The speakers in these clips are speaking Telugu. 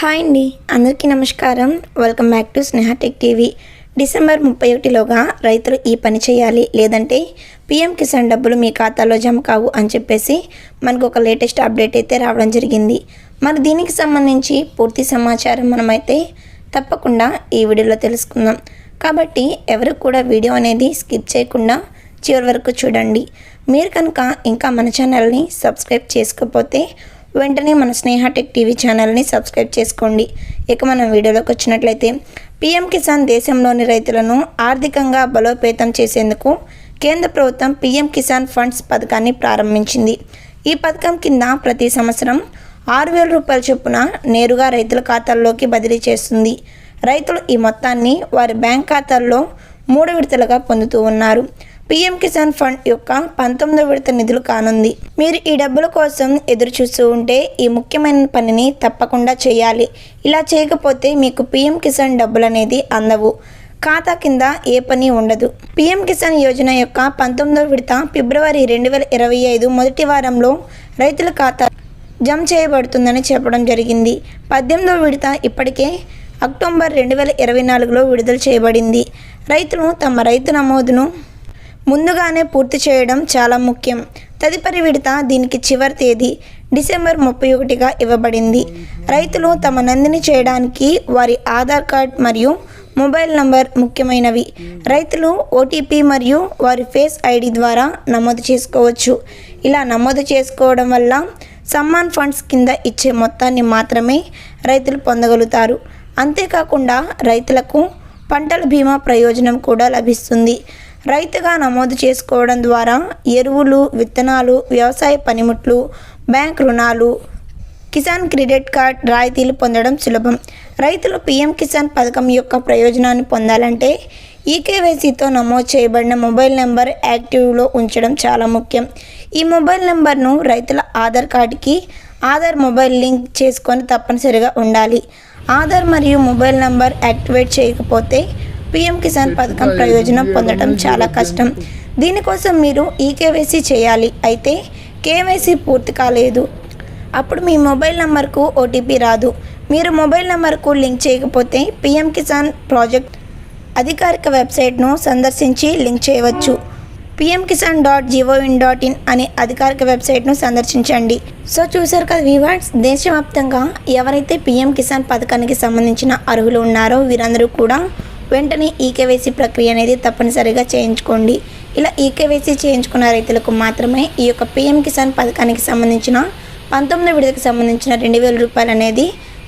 హాయ్ అండి అందరికీ నమస్కారం. Welcome back to Sneha tech TV. December ముప్పై ఒకటిలోగా రైతులు ఈ పని చేయాలి లేదంటే పిఎం కిసాన్ డబ్బులు మీ ఖాతాలో జమ కావు అని చెప్పేసి మనకు ఒక లేటెస్ట్ అప్డేట్ అయితే రావడం జరిగింది. మరి దీనికి సంబంధించి పూర్తి సమాచారం మనమైతే తప్పకుండా ఈ వీడియోలో తెలుసుకుందాం. కాబట్టి ఎవరు కూడా వీడియో అనేది స్కిప్ చేయకుండా చివరి వరకు చూడండి. మీరు కనుక ఇంకా మన ఛానల్ని సబ్స్క్రైబ్ చేసుకోకపోతే వెంటనే మన స్నేహ టెక్ టీవీ ఛానల్ని సబ్స్క్రైబ్ చేసుకోండి. ఇక మనం వీడియోలోకి వచ్చినట్లయితే పీఎం కిసాన్ దేశంలోని రైతులను ఆర్థికంగా బలోపేతం చేసేందుకు కేంద్ర ప్రభుత్వం పీఎం కిసాన్ ఫండ్స్ పథకాన్ని ప్రారంభించింది. ఈ పథకం కింద ప్రతి సంవత్సరం ఆరు వేల రూపాయల చొప్పున నేరుగా రైతుల ఖాతాల్లోకి బదిలీ చేస్తుంది. రైతులు ఈ మొత్తాన్ని వారి బ్యాంక్ ఖాతాల్లో మూడు విడతలుగా పొందుతూ ఉన్నారు. పీఎం కిసాన్ ఫండ్ యొక్క పంతొమ్మిదో విడత నిధులు కానుంది. మీరు ఈ డబ్బుల కోసం ఎదురు చూస్తూ ఉంటే ఈ ముఖ్యమైన పనిని తప్పకుండా చేయాలి. ఇలా చేయకపోతే మీకు పీఎం కిసాన్ డబ్బులు అనేది అందవు. ఖాతా కింద ఏ పని ఉండదు. పీఎం కిసాన్ యోజన యొక్క పంతొమ్మిదో విడత ఫిబ్రవరి రెండు వేల ఇరవై ఐదు మొదటి వారంలో రైతుల ఖాతా జమ చేయబడుతుందని చెప్పడం జరిగింది. పద్దెనిమిదో విడత ఇప్పటికే అక్టోబర్ రెండు వేల ఇరవై నాలుగులో విడుదల చేయబడింది. రైతులు తమ రైతు నమోదును ముందుగానే పూర్తి చేయడం చాలా ముఖ్యం. తదుపరి విడత దీనికి చివరి తేదీ డిసెంబర్ ముప్పై ఒకటిగా ఇవ్వబడింది. రైతులు తమ నందిని చేయడానికి వారి ఆధార్ కార్డ్ మరియు మొబైల్ నంబర్ ముఖ్యమైనవి. రైతులు ఓటీపీ మరియు వారి ఫేస్ ఐడి ద్వారా నమోదు చేసుకోవచ్చు. ఇలా నమోదు చేసుకోవడం వల్ల సమ్మాన్ ఫండ్స్ కింద ఇచ్చే మొత్తాన్ని మాత్రమే రైతులు పొందగలుగుతారు. అంతేకాకుండా రైతులకు పంటల బీమా ప్రయోజనం కూడా లభిస్తుంది. రైతుగా నమోదు చేసుకోవడం ద్వారా ఎరువులు విత్తనాలు వ్యవసాయ పనిముట్లు బ్యాంక్ రుణాలు కిసాన్ క్రెడిట్ కార్డ్ రాయితీలు పొందడం సులభం. రైతులు పీఎం కిసాన్ పథకం యొక్క ప్రయోజనాన్ని పొందాలంటే ఈకేవైసీతో నమోదు చేయబడిన మొబైల్ నెంబర్ యాక్టివ్లో ఉంచడం చాలా ముఖ్యం. ఈ మొబైల్ నెంబర్ను రైతుల ఆధార్ కార్డుకి ఆధార్ మొబైల్ లింక్ చేసుకొని తప్పనిసరిగా ఉండాలి. ఆధార్ మరియు మొబైల్ నెంబర్ యాక్టివేట్ చేయకపోతే పీఎం కిసాన్ పథకం ప్రయోజనం పొందడం చాలా కష్టం. దీనికోసం మీరు ఈకేవైసీ చేయాలి. అయితే కేవైసీ పూర్తి కాలేదు. అప్పుడు మీ మొబైల్ నెంబర్కు ఓటీపీ రాదు. మీరు మొబైల్ నెంబర్కు లింక్ చేయకపోతే పీఎం కిసాన్ ప్రాజెక్ట్ అధికారిక వెబ్సైట్ను సందర్శించి లింక్ చేయవచ్చు. పిఎం కిసాన్ డాట్ జీఓవిన్ డాట్ ఇన్ అనే అధికారిక వెబ్సైట్ను సందర్శించండి. సో చూసారు కదా వివాడ్స్ దేశవ్యాప్తంగా ఎవరైతే పిఎం కిసాన్ పథకానికి సంబంధించిన అర్హులు ఉన్నారో వీరందరూ కూడా వెంటనే ఈకేవైసీ ప్రక్రియ అనేది తప్పనిసరిగా చేయించుకోండి. ఇలా ఈకేవైసీ చేయించుకున్న రైతులకు మాత్రమే ఈ యొక్క పిఎం కిసాన్ పథకానికి సంబంధించిన పంతొమ్మిది విడతకు సంబంధించిన రెండు వేల రూపాయలు అనేది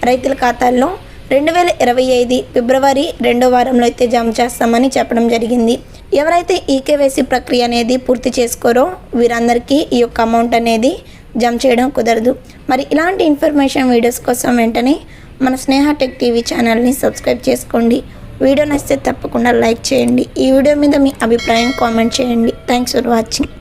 రైతుల ఖాతాల్లో రెండు వేల ఇరవై ఐదు ఫిబ్రవరి రెండో వారంలో అయితే జమ చేస్తామని చెప్పడం జరిగింది. ఎవరైతే ఈకేవైసీ ప్రక్రియ అనేది పూర్తి చేసుకోరో వీరందరికీ ఈ యొక్క అమౌంట్ అనేది జమ చేయడం కుదరదు. మరి ఇలాంటి ఇన్ఫర్మేషన్ వీడియోస్ కోసం వెంటనే మన స్నేహ టెక్ టీవీ ఛానల్ని సబ్స్క్రైబ్ చేసుకోండి. వీడియో నచ్చితే తప్పకుండా లైక్ చేయండి. ఈ వీడియో మీద మీ అభిప్రాయం కామెంట్ చేయండి. Thanks for watching